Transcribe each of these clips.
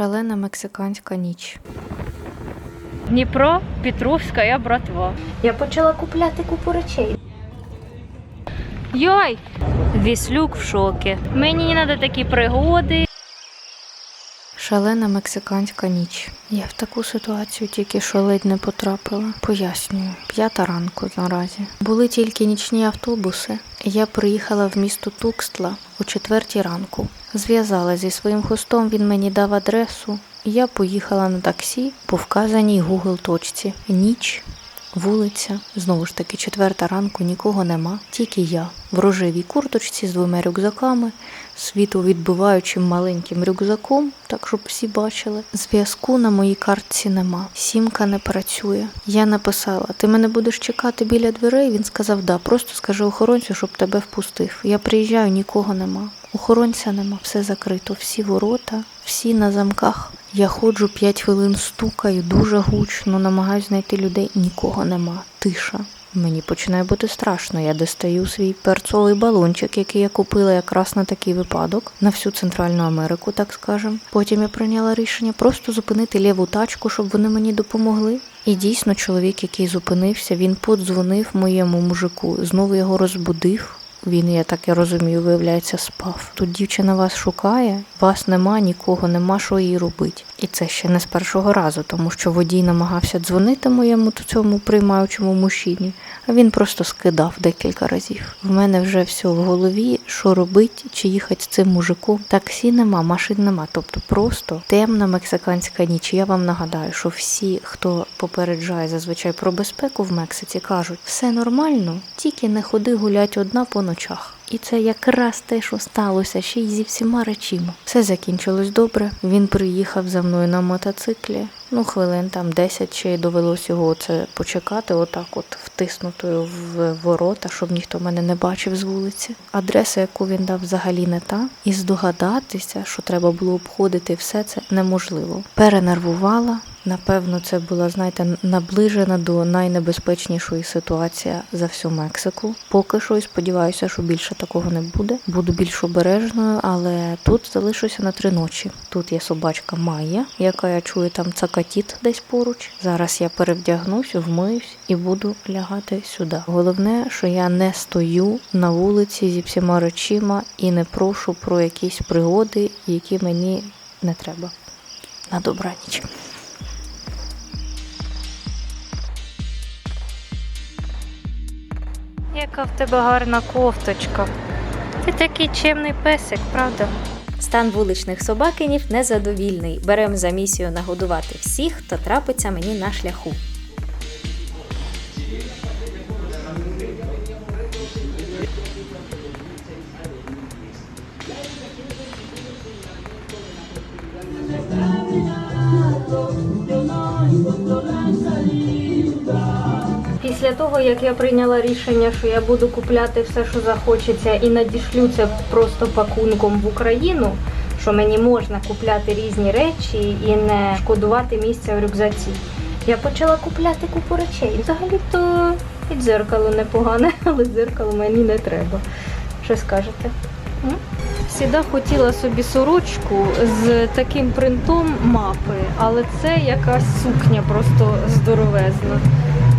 Шалена мексиканська ніч. Дніпро, Петровська, я братва. Я почала купляти купу речей. Йой! Віслюк в шокі. Мені не треба такі пригоди. Шалена мексиканська ніч. Я в таку ситуацію тільки що ледь не потрапила. Пояснюю, п'ята ранку наразі. Були тільки нічні автобуси. Я приїхала в місто Тукстла о четвертій ранку. Зв'язала зі своїм хостом, він мені дав адресу. і Я поїхала на таксі по вказаній Google точці. Ніч, вулиця. Знову ж таки, четверта ранку нікого нема, тільки я в рожевій курточці з двома рюкзаками, світовідбиваючим маленьким рюкзаком, так щоб всі бачили. Зв'язку на моїй картці нема. Сімка не працює. Я написала: ти мене будеш чекати біля дверей? Він сказав, да, просто скажи охоронцю, щоб тебе впустив. Я приїжджаю, нікого нема. Охоронця нема, все закрито, всі ворота, всі на замках. Я ходжу 5 хвилин, стукаю дуже гучно, намагаюся знайти людей. Нікого нема. Тиша. Мені починає бути страшно. Я достаю свій перцовий балончик, який я купила якраз на такий випадок на всю Центральну Америку, так скажем. Потім я прийняла рішення просто зупинити ліву тачку, щоб вони мені допомогли. І дійсно, чоловік, який зупинився, він подзвонив моєму мужику, знову його розбудив. Він, я так і розумію, виявляється, спав. Тут дівчина вас шукає, вас нема, нікого нема, що їй робити. І це ще не з першого разу, тому що водій намагався дзвонити моєму цьому приймаючому мужчині, а він просто скидав декілька разів. В мене вже все в голові, що робити, чи їхати з цим мужиком. Таксі нема, машин нема. Тобто просто темна мексиканська ніч. Я вам нагадаю, що всі, хто попереджає зазвичай про безпеку в Мексиці, кажуть, все нормально, тільки не ходи гулять одна по ночах. І це якраз те, що сталося ще й зі всіма речима. Все закінчилось добре. Він приїхав за мною на мотоциклі. Ну, хвилин там 10 ще й довелось його це почекати, отак, от втиснутою в ворота, щоб ніхто мене не бачив з вулиці. Адреса, яку він дав, взагалі не та. І здогадатися, що треба було обходити все це неможливо. Перенервувала. Напевно, це була, знаєте, наближена до найнебезпечнішої ситуації за всю Мексику. Поки що і сподіваюся, що більше такого не буде. Буду більш обережною, але тут залишуся на три ночі. Тут є собачка Майя, яка я чую там цакатіт десь поруч. Зараз я перевдягнусь, вмиюсь і буду лягати сюди. Головне, що я не стою на вулиці зі всіма речима і не прошу про якісь пригоди, які мені не треба. На добраніч. Яка в тебе гарна кофточка. Ти такий чемний песик, правда? Стан вуличних собакинів незадовільний. Беремо за місію нагодувати всіх, хто трапиться мені на шляху. Після того, як я прийняла рішення, що я буду купляти все, що захочеться, і надішлю це просто пакунком в Україну, що мені можна купляти різні речі і не шкодувати місця в рюкзаці. Я почала купляти купу речей. Взагалі-то і дзеркало непогане, але дзеркало мені не треба. Що скажете? М? Всіда хотіла собі сорочку з таким принтом мапи, але це якась сукня просто здоровезна.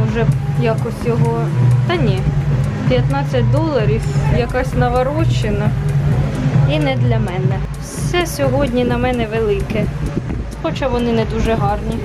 Може якось його. Та ні. 15 доларів, якась наворочена. І не для мене. Все сьогодні на мене велике. Хоча вони не дуже гарні.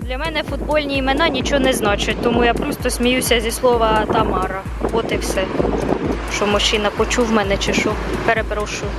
Для мене футбольні імена нічого не значать, тому я просто сміюся зі слова Тамара. От і все. Що мужчина почув мене чи що. Перепрошую.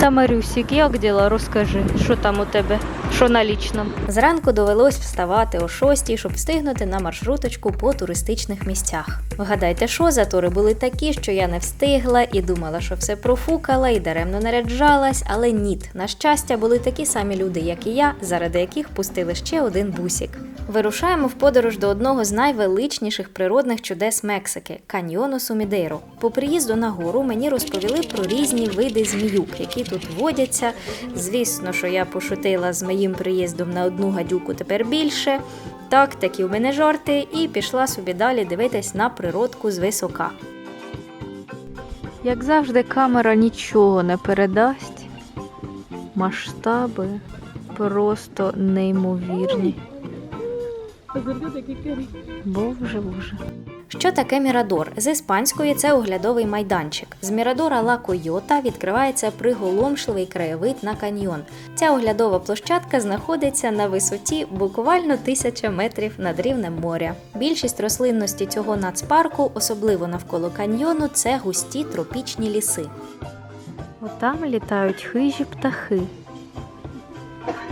Тамарюсік, як діла? Розкажи, що там у тебе? Що на лічному? Зранку довелось вставати о 6, щоб встигнути на маршруточку по туристичних місцях. Вгадайте, що затори були такі, що я не встигла і думала, що все профукала і даремно наряджалась, але ніт. На щастя, були такі самі люди, як і я, заради яких пустили ще один бусік. Вирушаємо в подорож до одного з найвеличніших природних чудес Мексики каньйону Сумідейро. По приїзду на гору мені розповіли про різні види зміюк, які тут водяться. Звісно, що я пошутила з моїм приїздом на одну гадюку тепер більше. Так, такі у мене жарти, і пішла собі далі дивитись на природку з висока. Як завжди, камера нічого не передасть. Масштаби, просто неймовірні. Боже, боже. Що таке Мірадор? З іспанської це оглядовий майданчик. З Мірадора Ла Койота відкривається приголомшливий краєвид на каньйон. Ця оглядова площадка знаходиться на висоті буквально тисяча метрів над рівнем моря. Більшість рослинності цього нацпарку, особливо навколо каньйону, це густі тропічні ліси. Отам літають хижі птахи.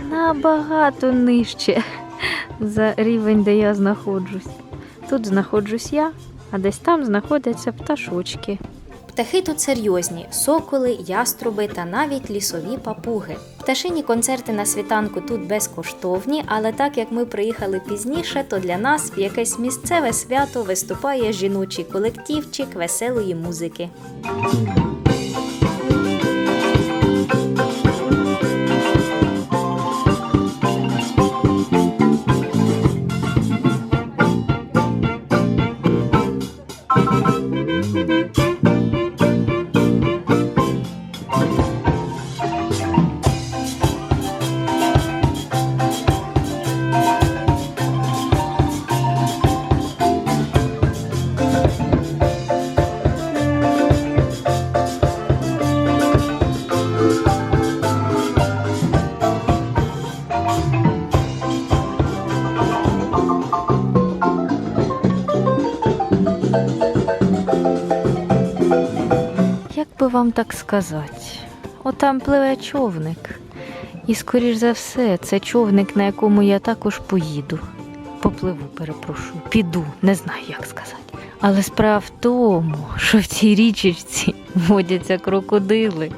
Набагато нижче за рівень, де я знаходжусь. Тут знаходжусь я, а десь там знаходяться пташочки. Птахи тут серйозні: соколи, яструби та навіть лісові папуги. Пташині концерти на світанку тут безкоштовні, але так як ми приїхали пізніше, то для нас в якесь місцеве свято виступає жіночий колективчик веселої музики. Вам так сказати? Отам пливе човник. І, скоріш за все, це човник, на якому я також поїду. Попливу, перепрошую, піду, не знаю, як сказати. Але справа в тому, що в цій річечці водяться крокодили.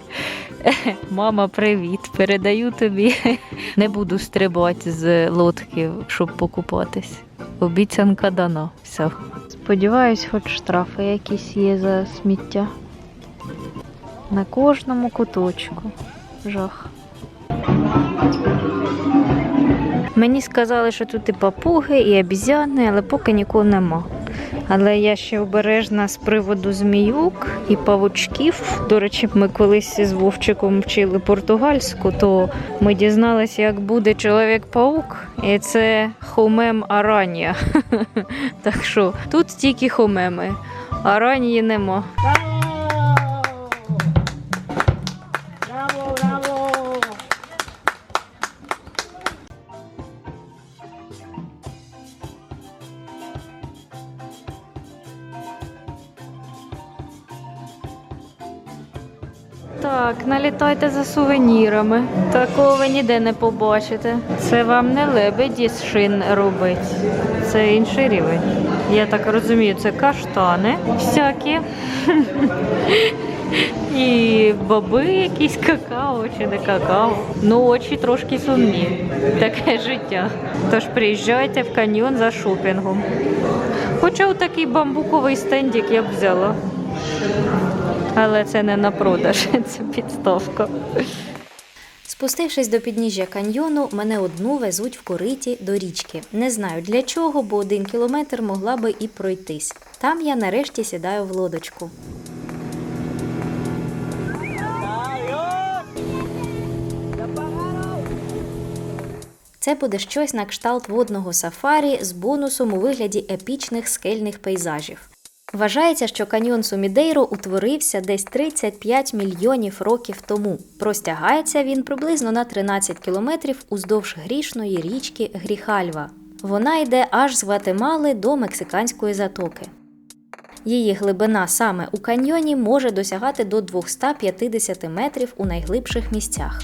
Мама, привіт, передаю тобі. Не буду стрибати з лодки, щоб покупатись. Обіцянка дана. Все. Сподіваюсь, хоч штрафи якісь є за сміття. На кожному куточку. Жах. Мені сказали, що тут і папуги, і обізяни, але поки нікого нема. Але я ще обережна з приводу зміюк і павучків. До речі, ми колись з Вовчиком вчили португальську, то ми дізналися, як буде чоловік-паук, і це хомем аранія. Так що тут тільки хомеми, аранії нема. Так, налітайте за сувенірами. Такого ви ніде не побачите. Це вам не лебеді з шин робить. Це інший рівень. Я так розумію, це каштани всякі. І баби якісь какао чи не какао. Ну, очі трошки сумні. Таке життя. Тож приїжджайте в каньйон за шопінгом. Хоча такий бамбуковий стендик я б взяла. Але це не на продаж, це підставка. Спустившись до підніжжя каньйону, мене одну везуть в кориті до річки. Не знаю для чого, бо один кілометр могла би і пройтись. Там я нарешті сідаю в лодочку. Це буде щось на кшталт водного сафарі з бонусом у вигляді епічних скельних пейзажів. Вважається, що каньйон Сумідейро утворився десь 35 мільйонів років тому. Простягається він приблизно на 13 кілометрів уздовж грішної річки Гріхальва. Вона йде аж з Гватемали до Мексиканської затоки. Її глибина саме у каньйоні може досягати до 250 метрів у найглибших місцях.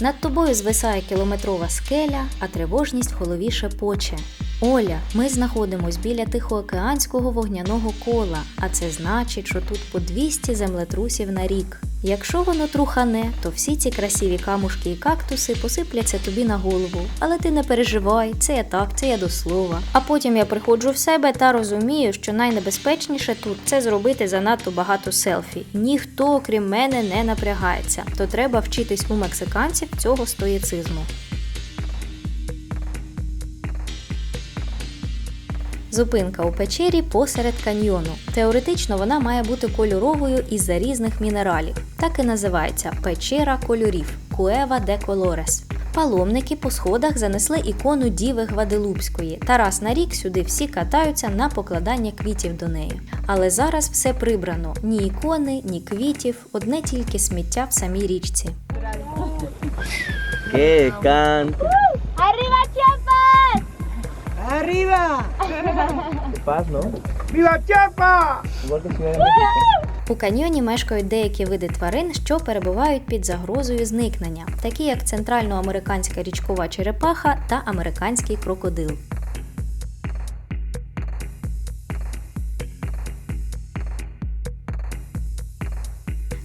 Над тобою звисає кілометрова скеля, а тривожність в голові шепоче. Оля, ми знаходимось біля Тихоокеанського вогняного кола, а це значить, що тут по 200 землетрусів на рік. Якщо воно трухане, то всі ці красиві камушки і кактуси посипляться тобі на голову. Але ти не переживай, це я так, це я до слова. А потім я приходжу в себе та розумію, що найнебезпечніше тут це зробити занадто багато селфі. Ніхто, окрім мене, не напрягається, то треба вчитись у мексиканців цього стоїцизму. Зупинка у печері посеред каньйону. Теоретично вона має бути кольоровою із-за різних мінералів. Так і називається печера кольорів Cueva de Colores. Паломники по сходах занесли ікону Діви Гваделупської. та раз на рік сюди всі катаються на покладання квітів до неї. Але зараз все прибрано: ні ікони, ні квітів, одне тільки сміття в самій річці. ¡Arriba! Paz, ¿no? ¡Viva Chiapas! Igual que Ciudad de México. У каньйоні мешкають деякі види тварин, що перебувають під загрозою зникнення, такі як центральноамериканська річкова черепаха та американський крокодил.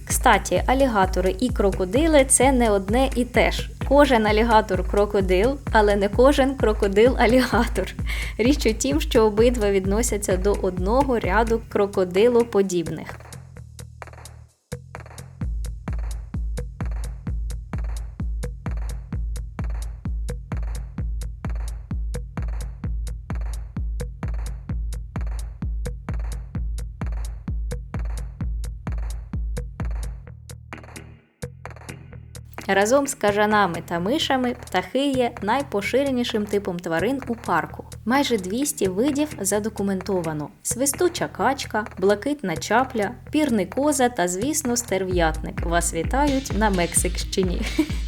Кстаті, алігатори і крокодили це не одне і те ж. Кожен алігатор крокодил, але не кожен крокодил алігатор. Річ у тім, що обидва відносяться до одного ряду крокодилоподібних. Разом з кажанами та мишами птахи є найпоширенішим типом тварин у парку. Майже 200 видів задокументовано: свистуча качка, блакитна чапля, пірний коза та, звісно, стерв'ятник. Вас вітають на Мексикщині.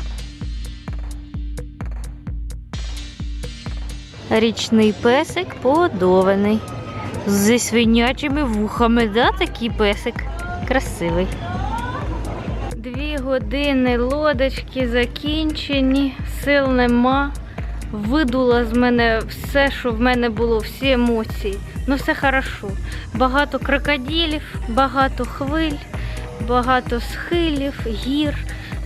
Річний песик подований. Зі свинячими вухами, да, такий песик? Красивий. Дві години лодочки закінчені, сил нема. Видула з мене все, що в мене було, всі емоції. Ну, все хорошо. Багато крокодилів, багато хвиль, багато схилів, гір.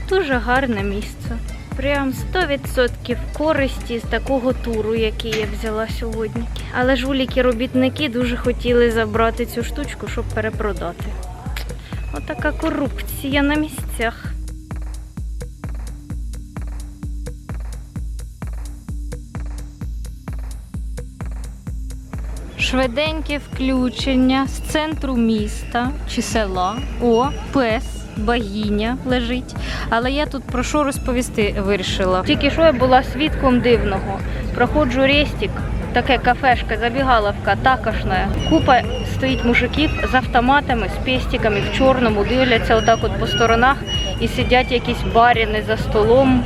Дуже гарне місце. Прям 100% користі з такого туру, який я взяла сьогодні. Але жуліки-робітники дуже хотіли забрати цю штучку, щоб перепродати. Отака корупція на місцях. Швиденьке включення з центру міста чи села. О, пес, богиня лежить. Але я тут про що розповісти вирішила. Тільки що я була свідком дивного. Проходжу рестик, таке кафешка, забігаловка, такошна. Купа стоїть мужиків з автоматами, з пестиками в чорному, дивляться отак от по сторонах і сидять якісь баріни за столом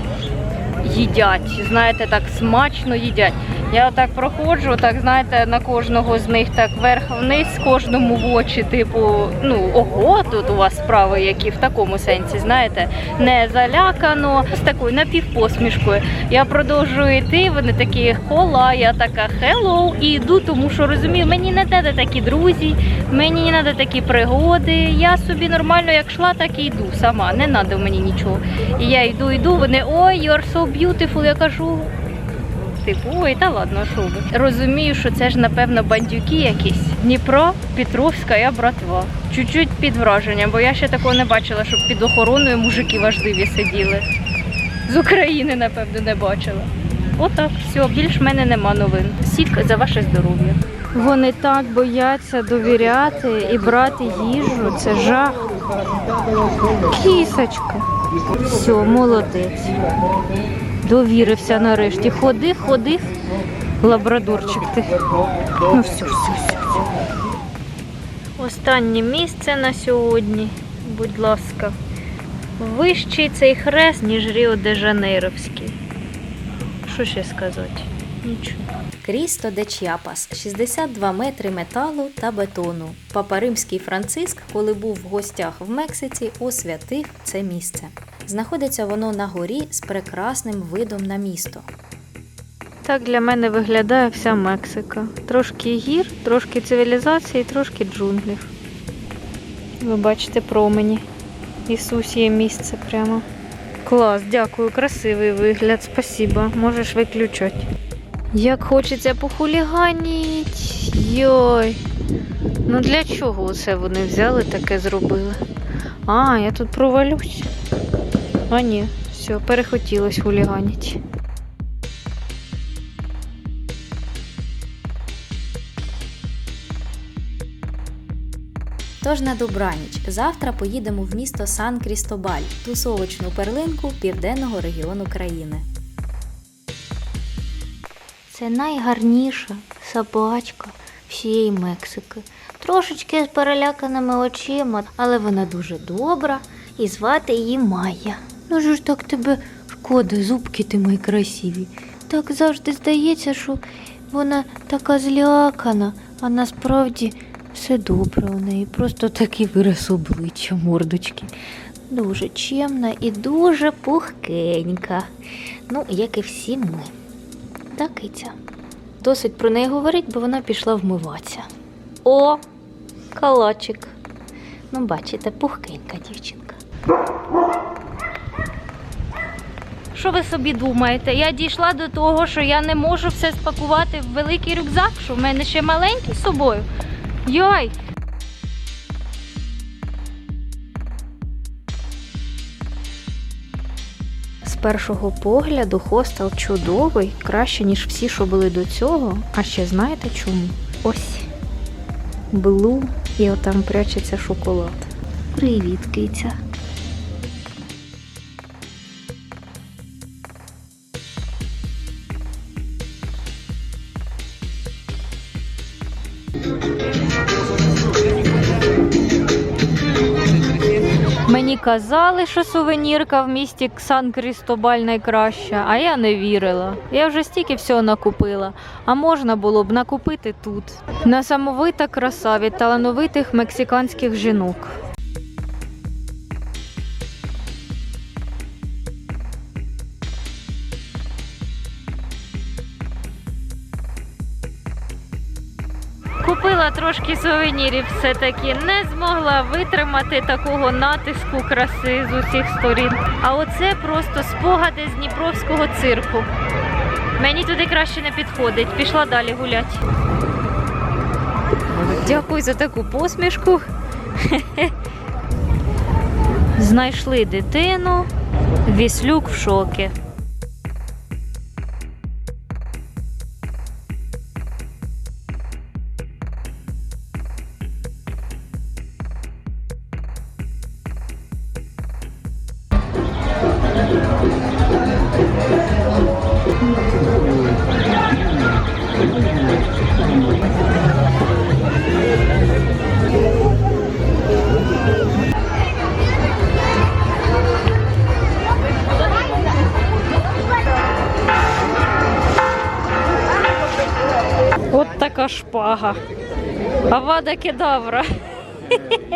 їдять. Знаєте, так смачно їдять. Я отак проходжу, так знаєте, на кожного з них так вверх-вниз, кожному в очі, типу, ну ого, тут у вас справи, які в такому сенсі, знаєте, не залякано, з такою напівпосмішкою. Я продовжую йти, вони такі хола, я така хеллоу, і йду, тому що розумію, мені не треба такі друзі, мені не треба такі пригоди. Я собі нормально як йшла, так і йду сама. Не треба мені нічого. І я йду, йду, вони ой, you're so beautiful, я кажу. Типу, ой, та ладно, що ви. Розумію, що це ж, напевно, бандюки якісь. Дніпро, Петровська, я братва. Чуть-чуть під враженням, бо я ще такого не бачила, щоб під охороною мужики важливі сиділи. З України, напевно, не бачила. Отак, все, більш в мене нема новин. Сітка за ваше здоров'я. Вони так бояться довіряти і брати їжу. Це жах. Кісочка. Все, молодець. Довірився нарешті. Ходив, ходив. Лабрадорчик ти. Ну все, все, все. Останнє місце на сьогодні. Будь ласка. Вищий цей хрест, ніж Ріо де Жанейровський. Що ще сказати? Нічого. Крісто де Чіапас 62 метри металу та бетону. Папа Римський Франциск, коли був в гостях в Мексиці, освятив це місце. Знаходиться воно на горі з прекрасним видом на місто. Так для мене виглядає вся Мексика. Трошки гір, трошки цивілізації, трошки джунглів. Ви бачите промені. Ісус є місце прямо. Клас, дякую, красивий вигляд, спасибо. Можеш виключати. Як хочеться похуліганіть. Йой. Ну для чого це вони взяли таке зробили? А, я тут провалюсь. А ні, все, перехотілось хуліганіть. Тож на добраніч. Завтра поїдемо в місто Сан Крістобаль, тусовочну перлинку південного регіону країни. Це найгарніша собачка всієї Мексики. Трошечки з переляканими очима, але вона дуже добра і звати її Майя. Ну ж так тебе шкода, зубки ти мої красиві. Так завжди здається, що вона така злякана, а насправді все добре у неї. Просто такий вираз обличчя, мордочки. Дуже чемна і дуже пухкенька. Ну, як і всі ми. Так, киця. Досить про неї говорить, бо вона пішла вмиватися. О, калачик. Ну, бачите, пухкенька дівчинка. Що ви собі думаєте? Я дійшла до того, що я не можу все спакувати в великий рюкзак, що в мене ще маленький з собою. Йой! З першого погляду хостел чудовий, краще, ніж всі, що були до цього. А ще знаєте чому? Ось блу і отам прячеться шоколад. Привіт, киця. Мені казали, що сувенірка в місті Сан Крістобаль найкраща, а я не вірила. Я вже стільки всього накупила, а можна було б накупити тут. Насамовита краса від талановитих мексиканських жінок. Трошки сувенірів, все-таки не змогла витримати такого натиску краси з усіх сторін. А оце просто спогади з Дніпровського цирку. Мені туди краще не підходить. Пішла далі гуляти. Дякую за таку посмішку. Знайшли дитину. Віслюк в шокі. От така шпага. Авада кедавра.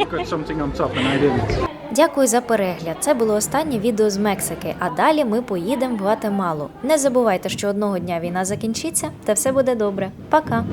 got something on top and I didn't. Дякую за перегляд. Це було останнє відео з Мексики. А далі ми поїдемо в Гватемалу. Не забувайте, що одного дня війна закінчиться, та все буде добре. Пока!